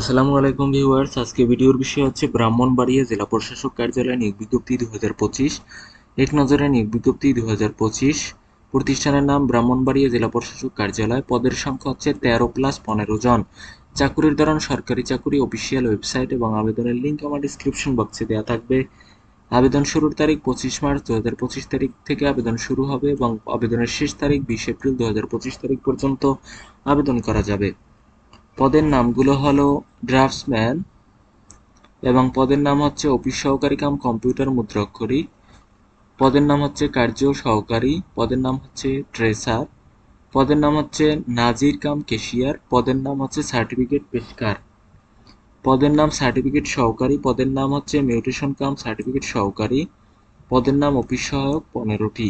আসসালামু আলাইকুম ভিউয়ার্স, আজকে ভিডিওর বিষয় হচ্ছে ব্রাহ্মণবাড়িয়া জেলা প্রশাসক কার্যালয় নিয়োগ বিজ্ঞপ্তি দু হাজার পঁচিশ। এক নজরে নিয়োগ বিজ্ঞপ্তি দু হাজার পঁচিশ। প্রতিষ্ঠানের নাম ব্রাহ্মণবাড়িয়া জেলা প্রশাসক কার্যালয়। পদের সংখ্যা হচ্ছে তেরো প্লাস পনেরো জন। চাকুরির ধরন সরকারি চাকুরি, অফিসিয়াল ওয়েবসাইট এবং আবেদনের লিঙ্ক আমার ডিসক্রিপশন বক্সে দেওয়া থাকবে। আবেদন শুরুর তারিখ পঁচিশ মার্চ দু হাজার পঁচিশ তারিখ থেকে আবেদন শুরু হবে এবং আবেদনের শেষ তারিখ বিশ এপ্রিল দু হাজার পঁচিশ তারিখ পর্যন্ত আবেদন করা যাবে। পদের নামগুলো হলো ড্রাফটসম্যান এবং পদের নাম হচ্ছে অফিস সহকারী কাম কম্পিউটার মুদ্রাক্ষরী, পদের নাম হচ্ছে কার্য সহকারী, পদের নাম হচ্ছে ট্রেসার, পদের নাম হচ্ছে নাজির কাম কেশিয়ার পদের নাম হচ্ছে সার্টিফিকেট পেশকার। পদের নাম সার্টিফিকেট সহকারী, পদের নাম হচ্ছে মিউটেশন কাম সার্টিফিকেট সহকারী, পদের নাম অফিস সহায়ক পনেরোটি।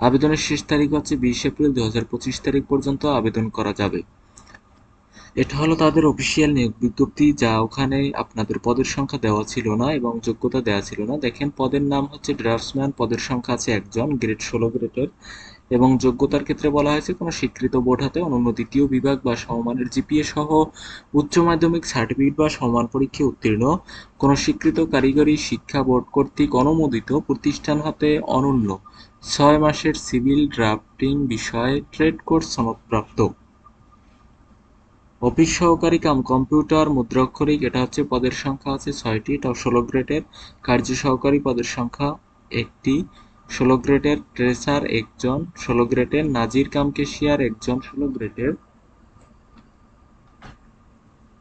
আবেদনের শেষ তারিখ হচ্ছে বিশ এপ্রিল দু হাজার পঁচিশ তারিখ পর্যন্ত আবেদন করা যাবে। এটা হলো তাদের অফিসিয়াল নিয়োগ বিজ্ঞপ্তি, যা ওখানে আপনাদের পদের সংখ্যা দেওয়া ছিল না এবং যোগ্যতা দেওয়া ছিল না। দেখেন, পদের নাম হচ্ছে ড্রাফটসম্যান, পদের সংখ্যা আছে একজন, গ্রেড ষোলো গ্রেডের। এবং যোগ্যতার ক্ষেত্রে বলা হয়েছে, কোনো স্বীকৃত বোর্ড হাতে অনন্য দ্বিতীয় বিভাগ বা সমমানের জিপিএ সহ উচ্চ মাধ্যমিক সার্টিফিকেট বা সমান পরীক্ষায় উত্তীর্ণ। কোনো স্বীকৃত কারিগরি শিক্ষা বোর্ড কর্তৃক অনুমোদিত প্রতিষ্ঠান হাতে অনন্য। ছয় মাসের সিভিল ড্রাফটিং বিষয়ে ট্রেড কোর্স সনদপ্রাপ্ত। অফিস সহকারী কাম কম্পিউটার, মুদ্রাক্ষরিক, এটা হচ্ছে পদের সংখ্যা আছে ছয়টি এটাও ষোলো গ্রেডের। কার্য সহকারী পদের সংখ্যা একটি, ষোলো গ্রেডের ট্রেসার একজন, ষোলো গ্রেডের নাজির কাম কেশিয়ার একজন, ষোলো গ্রেডের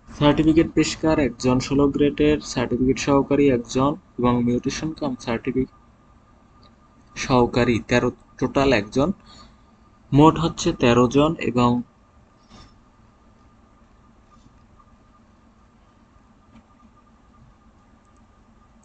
সার্টিফিকেট পেশকার একজন, ষোলো গ্রেডের সার্টিফিকেট সহকারী একজন এবং মিউটেশন কাম সার্টিফিকেট সহকারী তেরো, টোটাল একজন। মোট হচ্ছে তেরো জন এবং